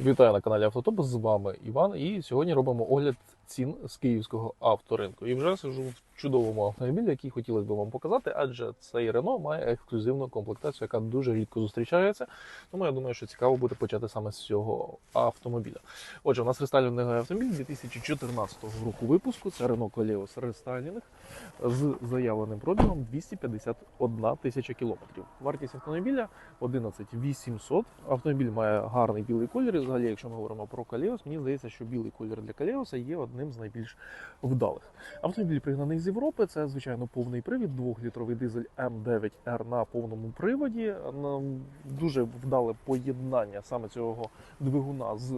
Вітаю на каналі Автотоп. З вами Іван. І сьогодні робимо огляд цін з київського авторинку. І вже сижу в чудовому автомобілі, який хотілося б вам показати, адже цей Рено має ексклюзивну комплектацію, яка дуже рідко зустрічається. Тому я думаю, що цікаво буде почати саме з цього автомобіля. Отже, у нас рестайлінговий автомобіль 2014 року випуску. Це Renault Koleos рестайлінг з заявленим пробігом 251 тисяча кілометрів. Вартість автомобіля 11 800. Автомобіль має гарний білий колір. Взагалі, якщо ми говоримо про Калеос, мені здається, що білий колір для Калеоса є одним з найбільш вдалих. Автомобіль пригнаний з Європи. Це звичайно повний привід, двохлітровий дизель М9Р на повному приводі. Дуже вдале поєднання саме цього двигуна з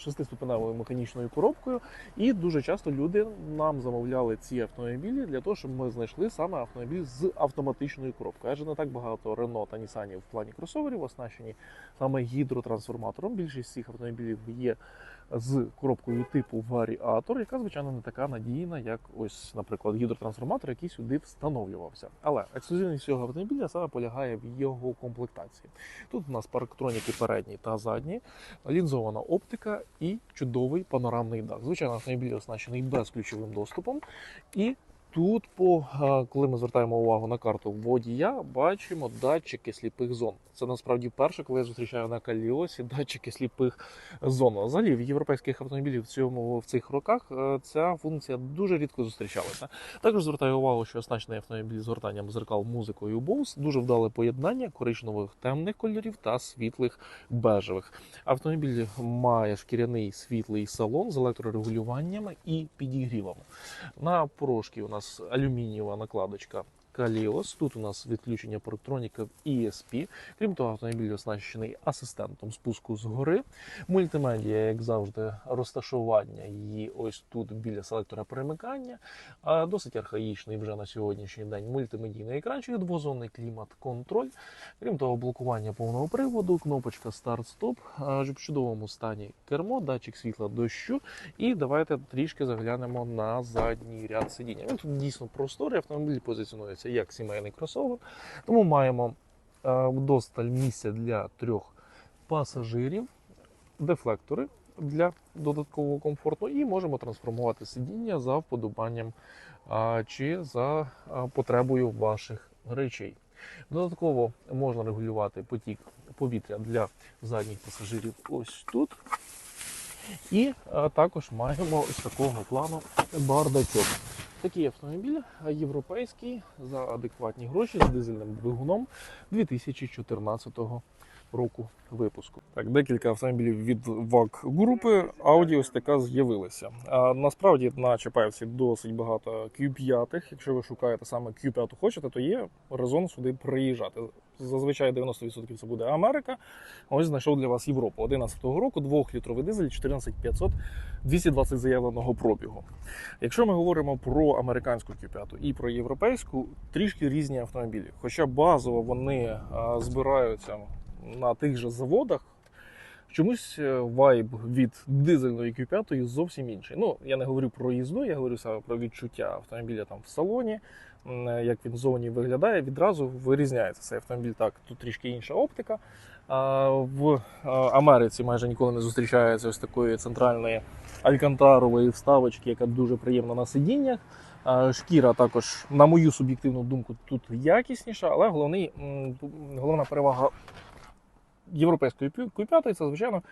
шестиступеневою механічною коробкою. І дуже часто люди нам замовляли ці автомобілі для того, щоб ми знайшли саме автомобіль з автоматичною коробкою. Адже не так багато Renault та Nissan в плані кросоверів оснащені саме гідротрансформатором. Більшість цих автомобілів є з коробкою типу варіатор, яка звичайно не така надійна, як ось, наприклад, гідротрансформатор, який сюди встановлювався. Але ексклюзивність цього автомобіля саме полягає в його комплектації. Тут у нас парктроніки передні та задні, лінзована оптика і чудовий панорамний дах. Звичайно, автомобіль оснащений безключовим доступом. І тут, по, коли ми звертаємо увагу на карту водія, бачимо датчики сліпих зон. Це насправді вперше, коли я зустрічаю на Каліосі датчики сліпих зон. Взагалі в європейських автомобілів в цьому в цих роках е, ця функція дуже рідко зустрічалася. Також звертаю увагу, що оснащений автомобіль з гортанням зеркал музикою Bose дуже вдале поєднання коричневих темних кольорів та світлих бежевих. Автомобіль має шкіряний світлий салон з електрорегулюваннями і підігрівами. На порошки у нас алюмінієва накладочка. Каліос. Тут у нас відключення парктроніка ESP. Крім того, автомобіль оснащений асистентом спуску з гори. Мультимедіа, як завжди, розташування її ось тут біля селектора перемикання. Досить архаїчний вже на сьогоднішній день мультимедійний екранчик, двозонний клімат-контроль. Крім того, блокування повного приводу, кнопочка старт-стоп, в чудовому стані кермо, датчик світла дощу. І давайте трішки заглянемо на задній ряд сидіння. Він тут дійсно просторий, автомобіль позиціонується як сімейний кросовер. Тому маємо е, вдосталь місця для трьох пасажирів, дефлектори для додаткового комфорту, і можемо трансформувати сидіння за вподобанням чи за потребою ваших речей. Додатково можна регулювати потік повітря для задніх пасажирів ось тут. І також маємо ось такого плану бардачок. Такий автомобіль європейський за адекватні гроші з дизельним двигуном 2014 року випуску. Так, декілька автомобілів від ВАК групи Audi ось така з'явилася. А, насправді на Чапаєвці досить багато Q5. Якщо ви шукаєте саме Q5 хочете, то є резон сюди приїжджати. Зазвичай 90% це буде Америка. Ось знайшов для вас Європу. 11-го року, 2-літровий дизель 14500, 220 заявленого пробігу. Якщо ми говоримо про американську Q5 і про європейську, трішки різні автомобілі. Хоча базово вони збираються на тих же заводах. Чомусь е, вайб від дизельної Q5 зовсім інший. Ну, я не говорю про їзду, я говорю саме про відчуття автомобіля там в салоні, е, як він в зоні виглядає, відразу вирізняється цей автомобіль. Так, тут трішки інша оптика. В Америці майже ніколи не зустрічається ось такої центральної алькантарової вставочки, яка дуже приємна на сидіннях. Шкіра також, на мою суб'єктивну думку, тут якісніша, але головний, головна перевага європейської Q5 це, звичайно,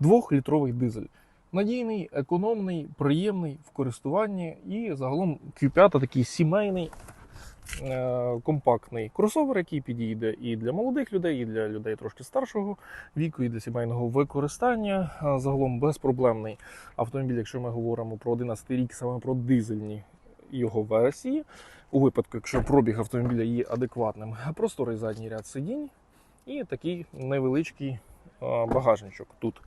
двохлітровий дизель. Надійний, економний, приємний в користуванні і загалом Q5 такий сімейний, е, компактний кросовер, який підійде і для молодих людей, і для людей трошки старшого віку, і для сімейного використання. Загалом безпроблемний автомобіль, якщо ми говоримо про 11 рік, саме про дизельні його версії. У випадку, якщо пробіг автомобіля є адекватним, просторий задній ряд сидінь і такий невеличкий багажничок тут.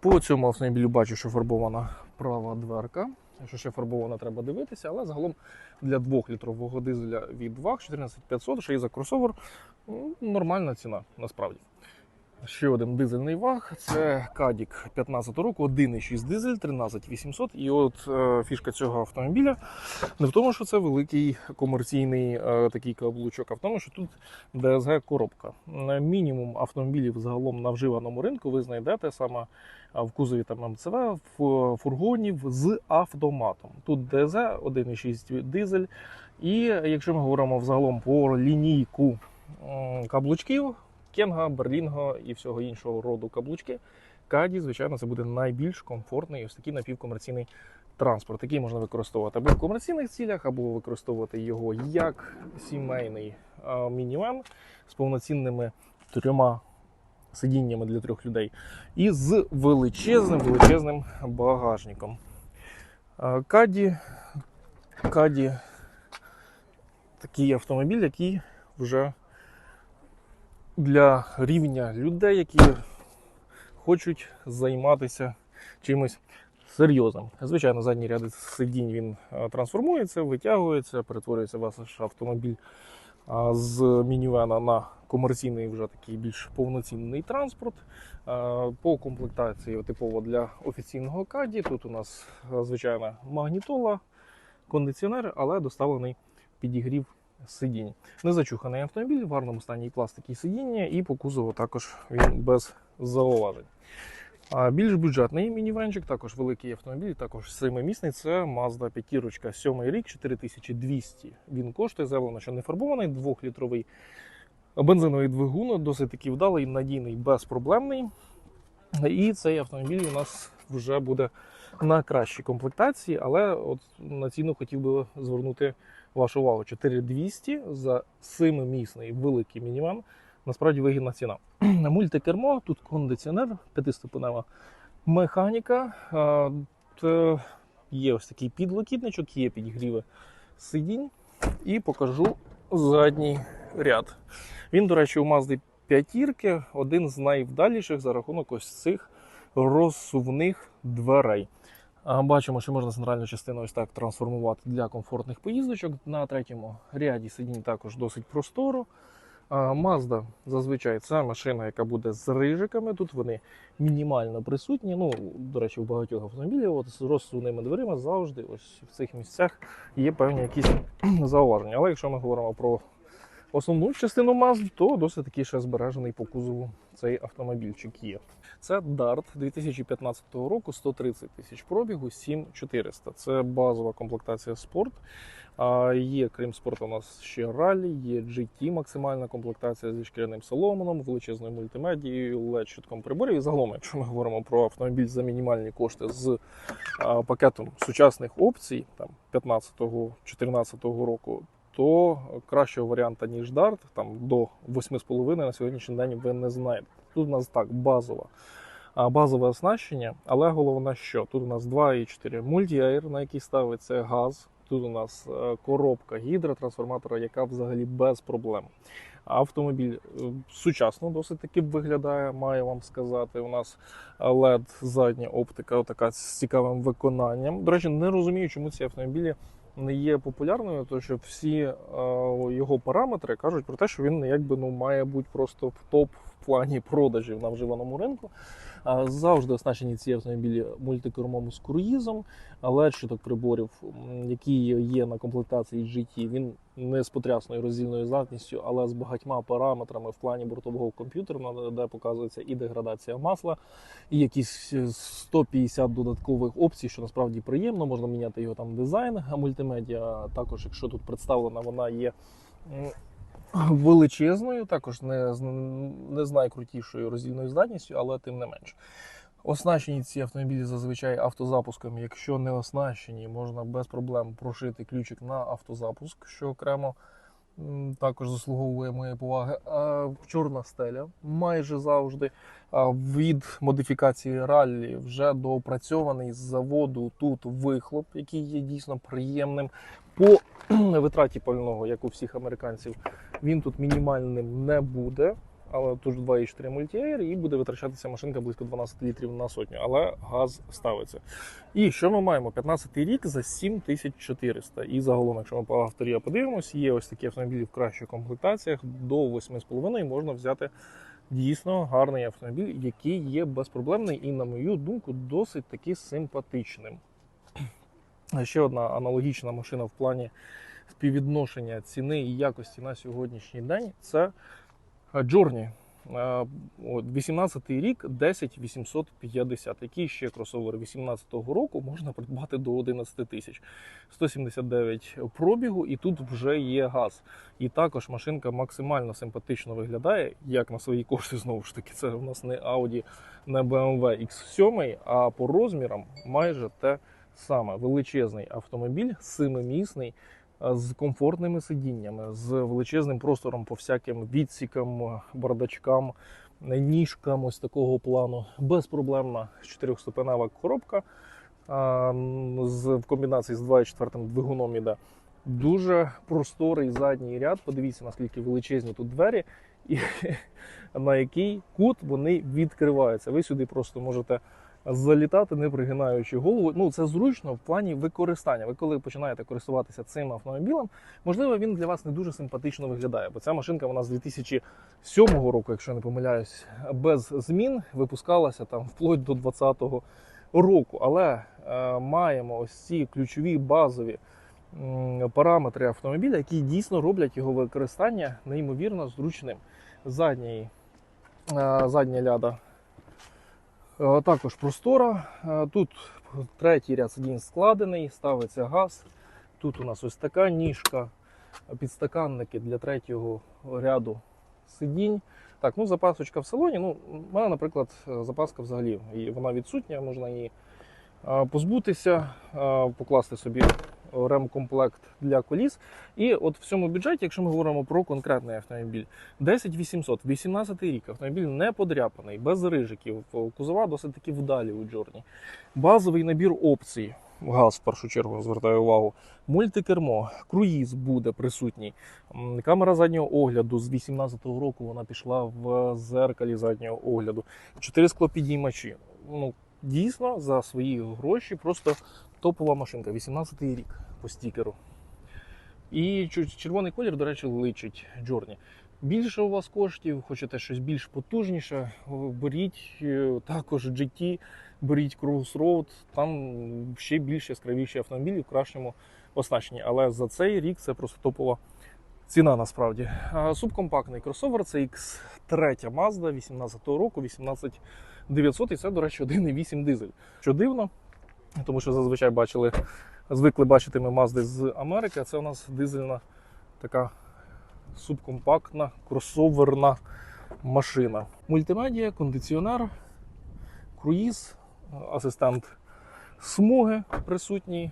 По цьому автомобілю бачу, що фарбована права дверка. Що ще фарбована, треба дивитися, але загалом для 2-літрового дизеля від 2 14500, ще й за кросовер, ну, нормальна ціна насправді. Ще один дизельний ваг. Це Кадік 15 року, 1,6 дизель, 13800. І от е, фішка цього автомобіля не в тому, що це великий комерційний е, такий каблучок, а в тому, що тут ДСГ коробка. Е, Мінімум автомобілів загалом на вживаному ринку ви знайдете саме в кузові там МЦВ, в фургонів з автоматом. Тут ДСГ 1,6 дизель. І якщо ми говоримо взагалом про лінійку каблучків, Кенга, Берлінго і всього іншого роду каблучки, Каді, звичайно, це буде найбільш комфортний ось такий напівкомерційний транспорт, який можна використовувати або в комерційних цілях, або використовувати його як сімейний мінівен з повноцінними трьома сидіннями для трьох людей, і з величезним величезним багажником. Каді, Каді такий автомобіль, який вже для рівня людей, які хочуть займатися чимось серйозним. Звичайно, задній ряд сидінь він е, трансформується, витягується, перетворюється ваш автомобіль з мінівена на комерційний вже такий більш повноцінний транспорт. Е, По комплектації типово для офіційного каді. Тут у нас е, звичайна магнітола, кондиціонер, але доставлений підігрів сидінь. Незачуханий автомобіль, в гарному стані і пластик і сидіння, і по кузову також він без зауважень. А більш бюджетний мінівенчик, також великий автомобіль, також семимісний. Це Mazda 5 7 рік, 4200. Він коштує, заявлено, що не фарбований, 2-літровий бензиновий двигун, досить таки вдалий, надійний, безпроблемний. І цей автомобіль у нас вже буде на кращій комплектації, але от на ціну хотів би звернути вашу увагу. 4200 за 7-місний великий мініван. Насправді вигідна ціна. Мультикермо, тут кондиціонер, п'ятиступенева механіка. а, Є ось такий підлокітничок, є підігріви сидінь. І покажу задній ряд. Він, до речі, у Mazda п'ятірки один з найвдаліших за рахунок ось цих розсувних дверей. Бачимо, що можна центральну частину ось так трансформувати для комфортних поїздочок. На третьому ряді сидінь також досить просторо. А, Mazda зазвичай це машина, яка буде з рижиками. Тут вони мінімально присутні. Ну, до речі, у багатьох автомобілів от з розсувними дверима завжди ось в цих місцях є певні якісь зауваження. Але якщо ми говоримо про основну частину Mazda, то досить таки ще збережений по кузову цей автомобільчик є. Це Dart 2015 року, 130 тисяч пробігу, 7400. Це базова комплектація спорт. А є, крім спорту, у нас ще ралі, є GT, максимальна комплектація зі шкіряним салоном, величезною мультимедією, led щитком приборів. І загалом, якщо ми говоримо про автомобіль за мінімальні кошти з пакетом сучасних опцій, там 15-14 року, то кращого варіанта, ніж Dart, там до 8,5 на сьогоднішній день ви не знайдете. Тут у нас так базова. Базове оснащення, але головне, що тут у нас 2,4 мультіаір, на який ставиться газ. Тут у нас е, коробка гідротрансформатора, яка взагалі без проблем. Автомобіль е, сучасно досить таки виглядає, маю вам сказати. У нас LED задня оптика, така з цікавим виконанням. До речі, не розумію, чому ці автомобілі не є популярною, тому що всі е, його параметри кажуть про те, що він якби ну має бути просто в топ плані продажів на вживаному ринку. Завжди оснащені ці автомобілі мультикермом з круїзом, але щиток приборів, який є на комплектації GT, він не з потрясною роздільною здатністю, але з багатьма параметрами в плані бортового комп'ютера, на- де показується і деградація масла, і якісь е, 150 додаткових опцій, що насправді приємно. Можна міняти його там дизайн, а мультимедіа також, якщо тут представлена, вона є. Величезною, також не, не з найкрутішою роздільною здатністю, але тим не менш. Оснащені ці автомобілі зазвичай автозапуском. Якщо не оснащені, можна без проблем прошити ключик на автозапуск, що окремо також заслуговує моєї поваги. А чорна стеля майже завжди. Від модифікації раллі вже доопрацьований з заводу тут вихлоп, який є дійсно приємним. По витраті пального, як у всіх американців, він тут мінімальним не буде. Але тут 2,4 мультіаєр і буде витрачатися машинка близько 12 літрів на сотню, але газ ставиться. І що ми маємо? 15-й рік за 7400. І загалом, якщо ми по авторія подивимось, є ось такі автомобілі в кращих комплектаціях. До 8,5 можна взяти Дійсно гарний автомобіль, який є безпроблемний і, на мою думку, досить таки симпатичним. Ще одна аналогічна машина в плані співвідношення ціни і якості на сьогоднішній день це Journey. Е, от, 18 рік 10850. Який ще кросовер 18-го року можна придбати до 11 тисяч. 179 пробігу, і тут вже є газ. І також машинка максимально симпатично виглядає, як на свої кошти, знову ж таки. Це у нас не Audi, не BMW X7, а по розмірам майже те саме. Величезний автомобіль, семимісний з комфортними сидіннями, з величезним простором по всяким відсікам, бардачкам, ніжкам ось такого плану. Безпроблемна чотирьохступенева коробка а, з, в комбінації з 2.4 двигуном іде. Дуже просторий задній ряд. Подивіться, наскільки величезні тут двері, і на який кут вони відкриваються. Ви сюди просто можете залітати, не пригинаючи голову. Ну це зручно в плані використання. Ви коли починаєте користуватися цим автомобілем, можливо, він для вас не дуже симпатично виглядає, бо ця машинка вона з 2007 року, якщо я не помиляюсь, без змін випускалася там вплоть до 2020 року. Але е, маємо ось ці ключові базові параметри автомобіля, які дійсно роблять його використання неймовірно зручним. Задній, е, задня ляда Також простора. Е, Тут третій ряд сидінь складений, ставиться газ. Тут у нас ось така ніжка, підстаканники для третього ряду сидінь. Так, ну запасочка в салоні. Ну, у мене, наприклад, запаска взагалі і вона відсутня, можна її е, позбутися, е, покласти собі ремкомплект для коліс. І от в цьому бюджеті, якщо ми говоримо про конкретний автомобіль, 10 800, 18 рік, автомобіль не подряпаний, без рижиків, кузова досить таки вдалі у Джорні. Базовий набір опцій. Газ, в першу чергу, звертаю увагу. Мультикермо, круїз буде присутній. Камера заднього огляду з 18-го року вона пішла в зеркалі заднього огляду. Чотири склопідіймачі. Ну, дійсно, за свої гроші просто топова машинка. 18-й рік по стікеру. І червоний колір, до речі, личить Джорні. Більше у вас коштів, хочете щось більш потужніше, беріть е, також GT, беріть Crossroad, там ще більш яскравіші автомобілі в кращому оснащенні. Але за цей рік це просто топова ціна насправді. Субкомпактний кросовер це X3 Mazda 18-го року, 18900, і це, до речі, 1,8 дизель. Що дивно, тому що зазвичай бачили, звикли бачити ми Mazda з Америки, це у нас дизельна така субкомпактна кросоверна машина. Мультимедіа, кондиціонер, круїз, асистент смуги присутній.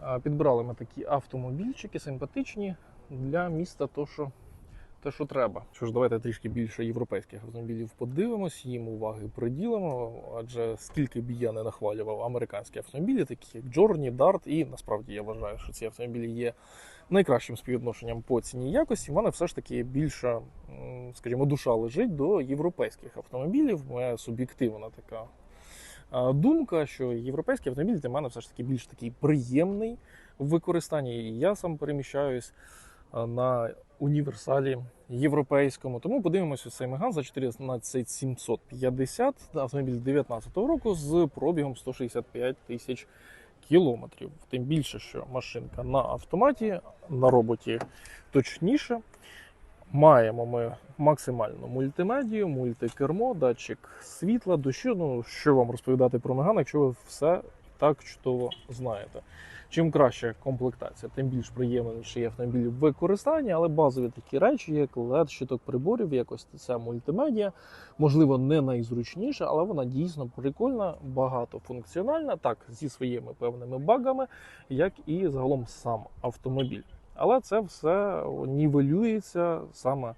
А, Підбирали ми такі автомобільчики симпатичні для міста, то що, те, що треба. Що ж, давайте трішки більше європейських автомобілів подивимось, їм уваги приділимо. Адже скільки б я не нахвалював американські автомобілі, такі як Journey, Dart, і насправді я вважаю, що ці автомобілі є найкращим співвідношенням по ціні якості. В мене все ж таки більша, скажімо, душа лежить до європейських автомобілів. Моя суб'єктивна така думка, що європейський автомобіль для мене все ж таки більш такий приємний в використанні. Я сам переміщаюсь на універсалі європейському. Тому подивимося цей Меган за 14750, автомобіль 2019 року з пробігом 165 тисяч кілометрів. Тим більше, що машинка на автоматі, на роботі точніше. Маємо ми максимальну мультимедію, мультикермо, датчик світла, дощу. Ну, що вам розповідати про Меган, якщо ви все так чудово знаєте. Чим краща комплектація, тим більш приємніший автомобіль в використанні, але базові такі речі, як LED, щиток приборів, якось ця мультимедіа, можливо, не найзручніша, але вона дійсно прикольна, багатофункціональна, так, зі своїми певними багами, як і загалом сам автомобіль. Але це все нівелюється саме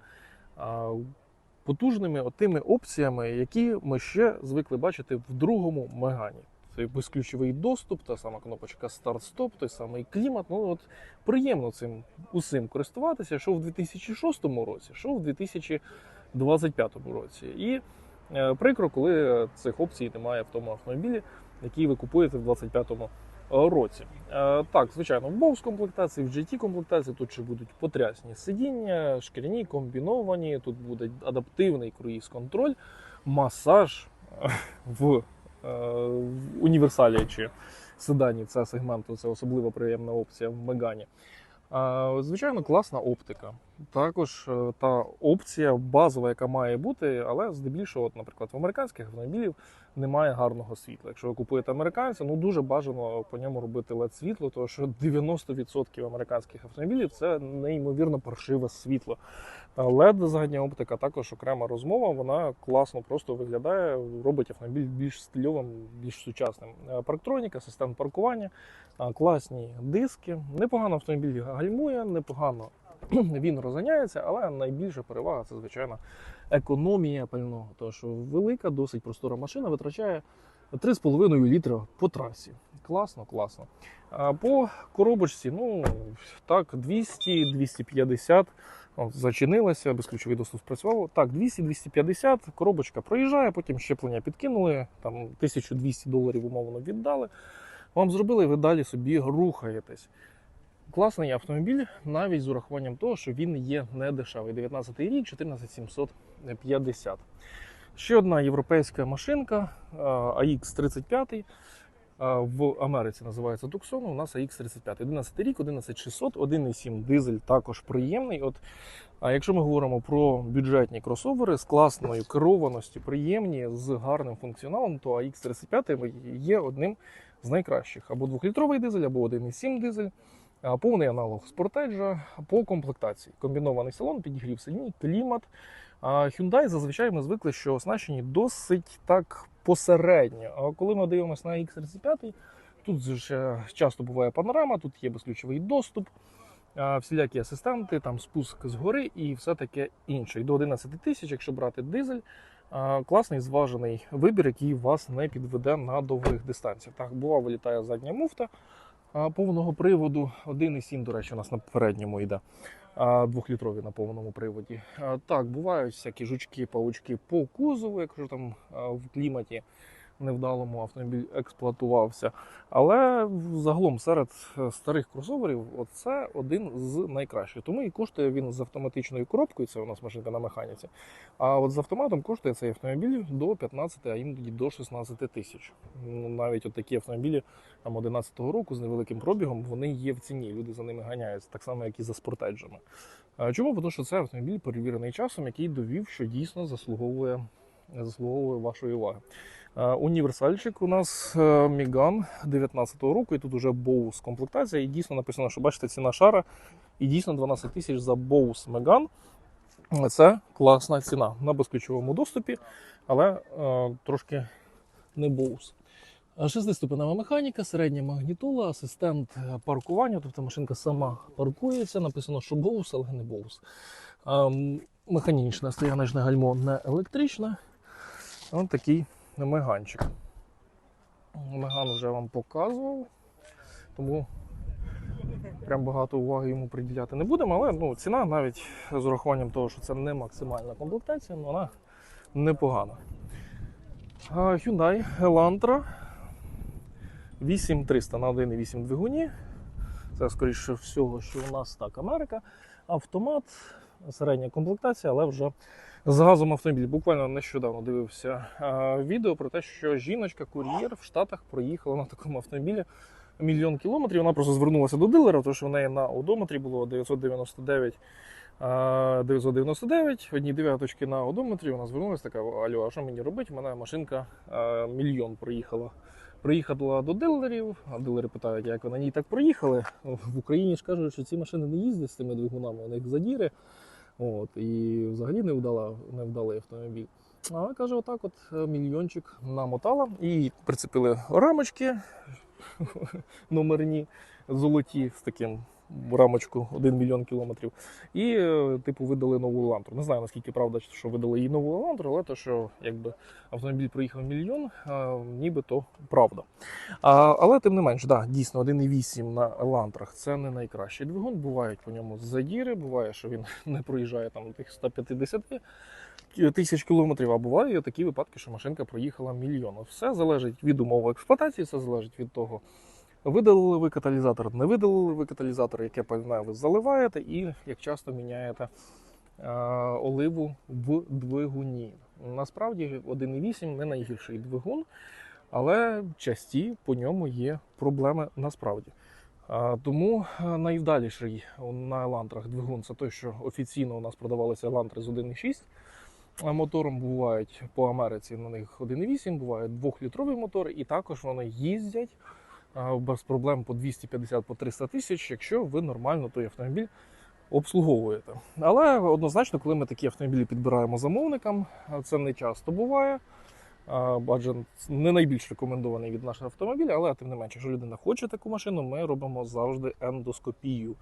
потужними отими опціями, які ми ще звикли бачити в другому мегані. Це безключовий доступ, та сама кнопочка старт-стоп, той самий клімат. Ну от приємно цим усім користуватися, що в 2006 році, що в 2025 році. І е, прикро, коли цих опцій немає в тому автомобілі, який ви купуєте в 2025 році. Е, Так, звичайно, в Bose комплектації, в GT комплектації тут ще будуть потрясні сидіння, шкіряні, комбіновані, тут буде адаптивний круїз-контроль, масаж е, е, в універсалі чи седані це сегменту, це особливо приємна опція в Мегані. Звичайно, класна оптика. Також е, та опція базова, яка має бути, але здебільшого, от, наприклад, в американських автомобілів немає гарного світла. Якщо ви купуєте американця, ну дуже бажано по ньому робити led світло, тому що 90% американських автомобілів це неймовірно паршиве світло. LED задня оптика також окрема розмова. Вона класно просто виглядає, робить автомобіль більш стильовим, більш сучасним. Е, Парктроніка, асистент паркування, класні диски. Непогано автомобіль гальмує, непогано він розганяється, але найбільша перевага це, звичайно, економія пального. Тому що велика, досить простора машина витрачає 3,5 літра по трасі. Класно, класно. По коробочці, ну так, 200, 250. От, зачинилася, безключовий доступ спрацював. Так, 200-250, коробочка проїжджає, потім щеплення підкинули, там 1200 доларів умовно віддали. Вам зробили, і ви далі собі рухаєтесь. Класний автомобіль, навіть з урахуванням того, що він є не дешевий. 19 рік, 14750. Ще одна європейська машинка е, AX35. В Америці називається Tucson, у нас AX35. 11 рік, 11600, 1,7 дизель також приємний. От, а якщо ми говоримо про бюджетні кросовери з класною керованістю, приємні, з гарним функціоналом, то AX35 є одним з найкращих. Або 2-літровий дизель, або 1,7 дизель. Повний аналог спортеджа по комплектації. Комбінований салон, підігрів сидінь, клімат. Hyundai зазвичай ми звикли, що оснащені досить так посередньо. А коли ми дивимося на X35, тут же ще часто буває панорама, тут є безключовий доступ, всілякі асистенти, там спуск згори і все таке інше. І до 11 тисяч, якщо брати дизель, класний зважений вибір, який вас не підведе на довгих дистанціях. Так, бува, вилітає задня муфта повного приводу. 1,7, до речі, у нас на передньому йде. Двохлітрові на повному приводі. Так, бувають всякі жучки, паучки по кузову, якщо там в кліматі невдалому автомобіль експлуатувався. Але загалом серед е, старих кросоверів це один з найкращих. Тому і коштує він з автоматичною коробкою, це у нас машинка на механіці. А от з автоматом коштує цей автомобіль до 15, а іноді до 16 тисяч. Ну, Навіть от такі автомобілі там 11-го року з невеликим пробігом вони є в ціні. Люди за ними ганяються, так само, як і за спортеджами. Чому? Тому що це автомобіль перевірений часом, який довів, що дійсно заслуговує, заслуговує вашої уваги. Е, Універсальчик у нас е, Міган 19-го року, і тут уже Bose комплектація. І дійсно написано, що бачите, ціна шара. І дійсно 12 тисяч за Bose Megane. Це класна ціна на безключовому доступі, але е, трошки не Bose. Шестиступенева механіка, середня магнітола, асистент е, паркування, тобто машинка сама паркується. Написано, що Bose, але не Bose. Ем, Механічне стояночне гальмо не електричне. Ось такий меганчик. Меган вже вам показував, тому прям багато уваги йому приділяти не будемо, але ну, ціна навіть з урахуванням того, що це не максимальна комплектація, ну, вона непогана. Hyundai Elantra 8300 на 1,8 двигуні. Це, скоріше всього, що у нас так Америка. Автомат, середня комплектація, але вже з газом автомобіль. Буквально нещодавно дивився відео про те, що жіночка-кур'єр в Штатах проїхала на такому автомобілі мільйон кілометрів. Вона просто звернулася до дилера, тому що в неї на одометрі було 999. а, 999, одні дев'яточки на одометрі. Вона звернулася така: Алло, а що мені робити? У мене машинка мільйон проїхала. Приїхала до дилерів, а дилери питають, як ви на ній так проїхали. В Україні ж кажуть, що ці машини не їздять з цими двигунами, у них задіри. От, і взагалі не вдала, невдалий автомобіль. А каже, отак от е, мільйончик намотала і прицепили рамочки номерні золоті з таким рамочку 1 мільйон кілометрів. І, е, типу, видали нову лантру. Не знаю наскільки правда, що видали їй нову лантру, але те, що якби автомобіль проїхав мільйон, е, ніби то правда. А, але тим не менш, да, дійсно 1,8 на елантрах це не найкращий двигун. Бувають по ньому задіри, буває, що він не проїжджає там тих 150 тисяч кілометрів, а бувають такі випадки, що машинка проїхала мільйон. Все залежить від умов експлуатації, все залежить від того, Видалили ви каталізатор, не видалили ви каталізатор, яке пальне ви заливаєте, і як часто міняєте е, оливу в двигуні. Насправді 1.8 не найгірший двигун, але часті по ньому є проблеми насправді. Тому е, найвдаліший на елантрах двигун це той, що офіційно у нас продавалися елантри з 1.6 мотором. Бувають по Америці на них 1.8, бувають 2-літрові мотори, і також вони їздять без проблем по 250-300 тисяч, якщо ви нормально той автомобіль обслуговуєте. Але однозначно, коли ми такі автомобілі підбираємо замовникам, це не часто буває. Адже не найбільш рекомендований від нашого автомобіля, але тим не менше, якщо людина хоче таку машину, ми робимо завжди ендоскопію.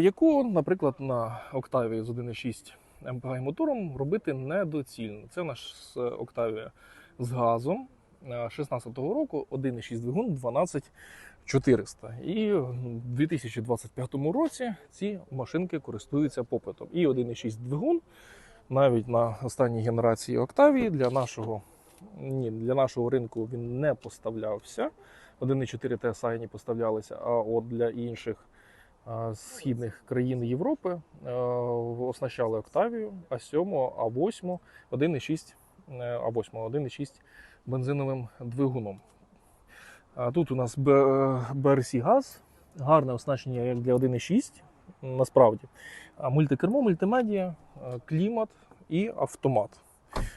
Яку, наприклад, на Октавії з 1.6 МПГ мотором робити недоцільно. Це наш Октавія з газом 16-го року 1.6 двигун 12400. І в 2025 році ці машинки користуються попитом. І 1.6 двигун навіть на останній генерації Октавії для нашого, ні, для нашого ринку він не поставлявся. 1.4 TSI не поставлялися, а от для інших східних країн Європи е, оснащали Октавію, А7, А8, 1.6, е, А8, 1.6 бензиновим двигуном. А тут у нас BRC газ, гарне оснащення як для 1.6, насправді. А Мультикермо, мультимедіа, е, клімат і автомат.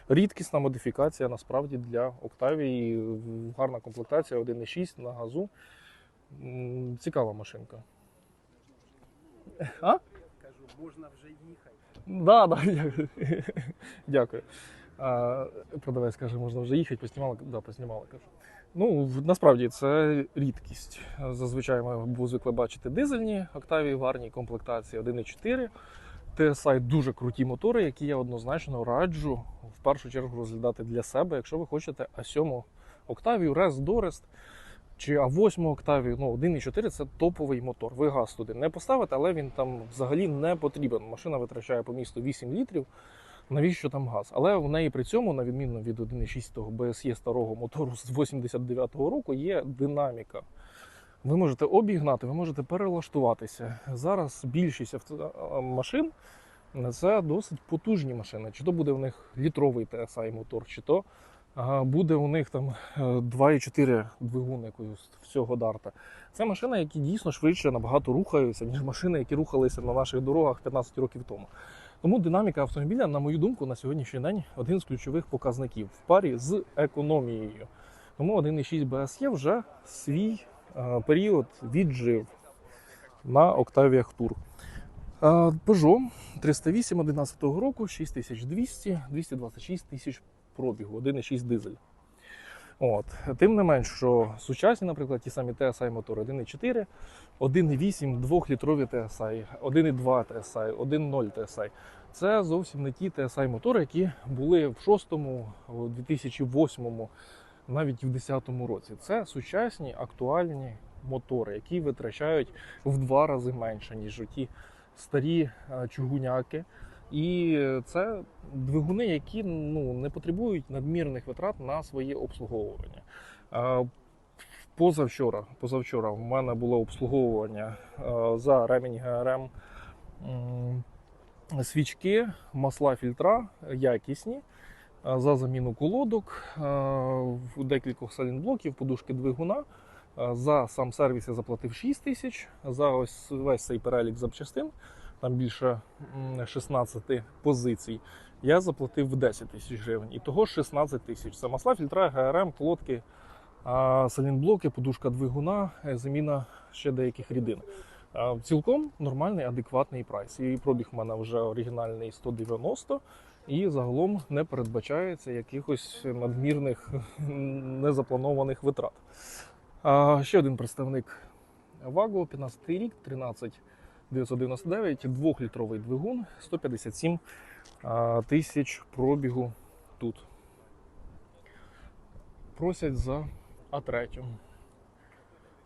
Рідкісна модифікація насправді для Октавії. Гарна комплектація 1.6 на газу. Цікава машинка. А? Кажу, можна вже їхати. Да, да, дякую. А, продавець каже, можна вже їхати, поснімали, да, поснімали, кажу. Ну, насправді це рідкість. Зазвичай ми звикли бачити дизельні Октавії в гарній комплектації 1.4. TSI дуже круті мотори, які я однозначно раджу в першу чергу розглядати для себе, якщо ви хочете А7 Октавію, Рест, Дорест чи А8 Октавію. Ну, 1.4 це топовий мотор. Ви газ туди не поставите, але він там взагалі не потрібен. Машина витрачає по місту 8 літрів. Навіщо там газ? Але в неї при цьому, на відміну від 1.6 BSE старого мотору з 89-го року, є динаміка. Ви можете обігнати, ви можете перелаштуватися. Зараз більшість машин це досить потужні машини. Чи то буде в них літровий TSI мотор, чи то буде у них там е, 2,4 двигун якоїсь всього дарта. Це машини, які дійсно швидше набагато рухаються, ніж машини, які рухалися на наших дорогах 15 років тому. Тому динаміка автомобіля, на мою думку, на сьогоднішній день один з ключових показників в парі з економією. Тому 1.6 BSE вже свій е, період віджив на Octavia Tour. Е, Peugeot 308 11 року, 6200, 226 тисяч пробігу, 1.6 дизель. От. Тим не менш, що сучасні, наприклад, ті самі TSI мотори 1.4, 1.8 2-літрові TSI, 1.2 TSI, 1.0 TSI. Це зовсім не ті TSI мотори, які були в 6-му, у 2008-му, навіть в 10-му році. Це сучасні актуальні мотори, які витрачають в два рази менше, ніж ті старі чугуняки. І це двигуни, які ну, не потребують надмірних витрат на своє обслуговування. Позавчора, позавчора в мене було обслуговування е, за ремінь ГРМ свічки, масла фільтра якісні е, за заміну колодок, е, декількох салінблоків, подушки двигуна. За сам сервіс я заплатив 6 тисяч, за ось весь цей перелік запчастин, там більше 16 позицій, я заплатив 10 тисяч гривень. І того 16 тисяч. Це масла, фільтра, ГРМ, колодки, а, салінблоки, подушка двигуна, е, заміна ще деяких рідин. Цілком нормальний, адекватний прайс. І пробіг в мене вже оригінальний 190, і загалом не передбачається якихось надмірних незапланованих витрат. Ще один представник Ваго, 15 рік, 13999, 2-літровий двигун, 157 тисяч пробігу тут. Просять за А3.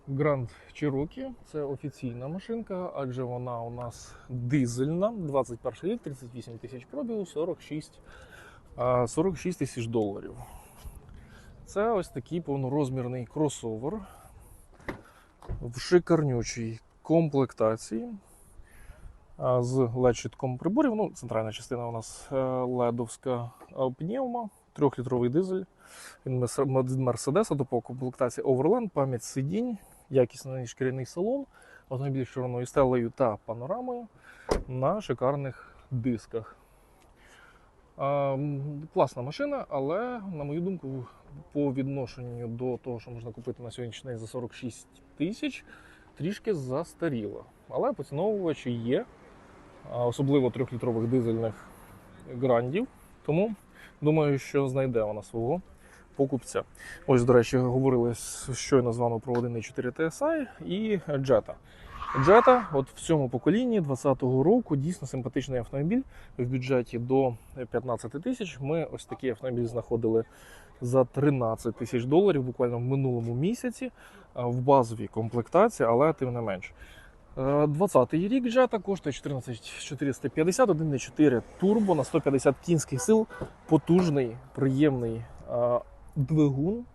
Grand Cherokee це офіційна машинка, адже вона у нас дизельна, 21 рік, 38 тисяч пробігу, 46, 46 тисяч доларів. Це ось такий повнорозмірний кросовер. в шикарнючій комплектації з LED-щитком приборів. Ну, центральна частина у нас е, ледовська а, пневма, трьохлітровий дизель. Він від Мерседеса до комплектації Overland, пам'ять сидінь, якісний шкіряний салон, автомобіль з чорною стелею та панорамою на шикарних дисках. Класна машина, але, на мою думку, по відношенню до того, що можна купити на сьогоднішній день за 46 тисяч, трішки застаріла. Але поціновувачі є, особливо трьохлітрових дизельних грандів. Тому думаю, що знайде вона свого покупця. Ось, до речі, говорили щойно з вами про 1.4 TSI і Jetta. Jetta, от в цьому поколінні 2020 року дійсно симпатичний автомобіль в бюджеті до 15 тисяч. Ми ось такий автомобіль знаходили за 13 тисяч доларів буквально в минулому місяці в базовій комплектації, але тим не менш. Е, 20-й рік Jetta коштує 14450, 1.4 турбо на 150 кінських сил, потужний, приємний двигун,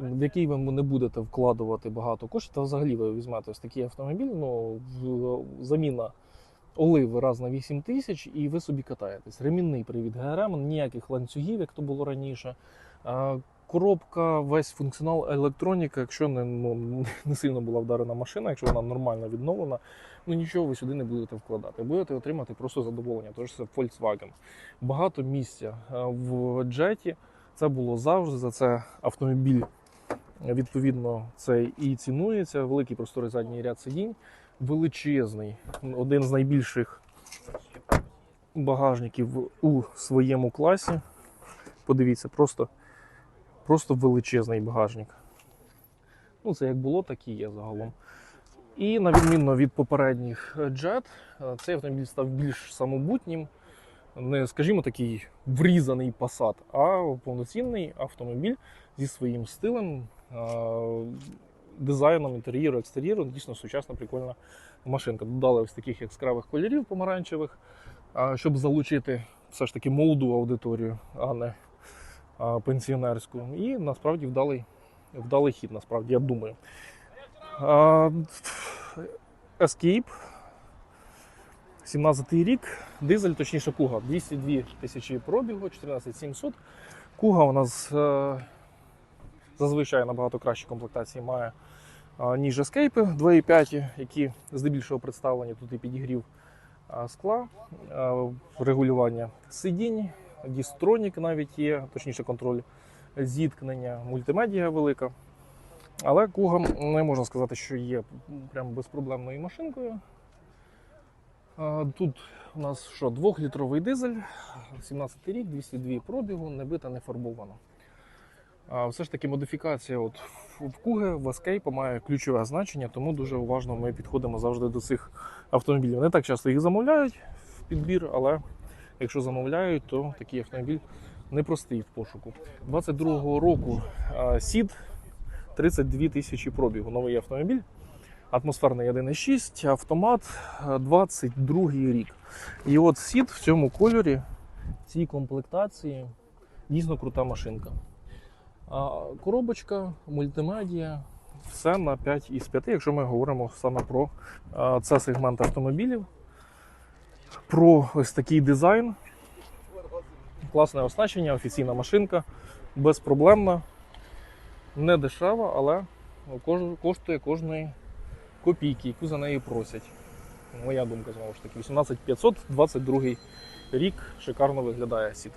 в який ви не будете вкладувати багато коштів. Та взагалі ви візьмете ось такий автомобіль, ну, заміна оливи раз на 8 тисяч, і ви собі катаєтесь. Ремінний привід ГРМ, ніяких ланцюгів, як то було раніше. Коробка, весь функціонал електроніка, якщо не, ну, не сильно була вдарена машина, якщо вона нормально відновлена, ну нічого ви сюди не будете вкладати. Будете отримати просто задоволення. Тож це Volkswagen. Багато місця е, в джеті. Це було завжди. За це автомобіль відповідно це і цінується. Великий просторий задній ряд сидінь, величезний, один з найбільших багажників у своєму класі. Подивіться, просто, просто величезний багажник. Ну, це як було, так і є загалом. І на відмінно від попередніх Jet, е, цей автомобіль став більш самобутнім. Не, скажімо, такий врізаний Passat, а повноцінний автомобіль зі своїм стилем, е, дизайном інтер'єру, екстер'єру. Дійсно сучасна, прикольна машинка. Додали ось таких яскравих кольорів помаранчевих, щоб залучити все ж таки молоду аудиторію, а не пенсіонерську. І насправді вдалий, вдалий хід, насправді, я думаю. Escape. 17-й рік, дизель, точніше Куга, 202 тисячі пробігу, 14700. Куга у нас е, зазвичай набагато кращі комплектації має, ніж Escape 2.5, які здебільшого представлені. Тут і підігрів скла, регулювання сидінь, дістронік навіть є, точніше контроль зіткнення, мультимедія велика. Але Куга не можна сказати, що є прям безпроблемною машинкою. Тут у нас що, двохлітровий дизель, 17 рік, 202 пробігу, не бита, не фарбована. Все ж таки модифікація от в Куги, в Escape має ключове значення, тому дуже уважно ми підходимо завжди до цих автомобілів. Не так часто їх замовляють в підбір, але якщо замовляють, то такий автомобіль непростий в пошуку. 22-го року Сід 32 тисячі пробігу, новий автомобіль. Атмосферний 1.6, автомат, е, 22 рік. І от сіт в цьому кольорі, в цій комплектації, дійсно крута машинка. Коробочка, мультимедіа, все на 5 із 5, якщо ми говоримо саме про це сегмент автомобілів, про ось такий дизайн. Класне оснащення, офіційна машинка, безпроблемна, не дешева, але коштує кожної копійки, яку за неї просять. Моя думка знову ж таки. 18500, 22 рік шикарно виглядає сіт.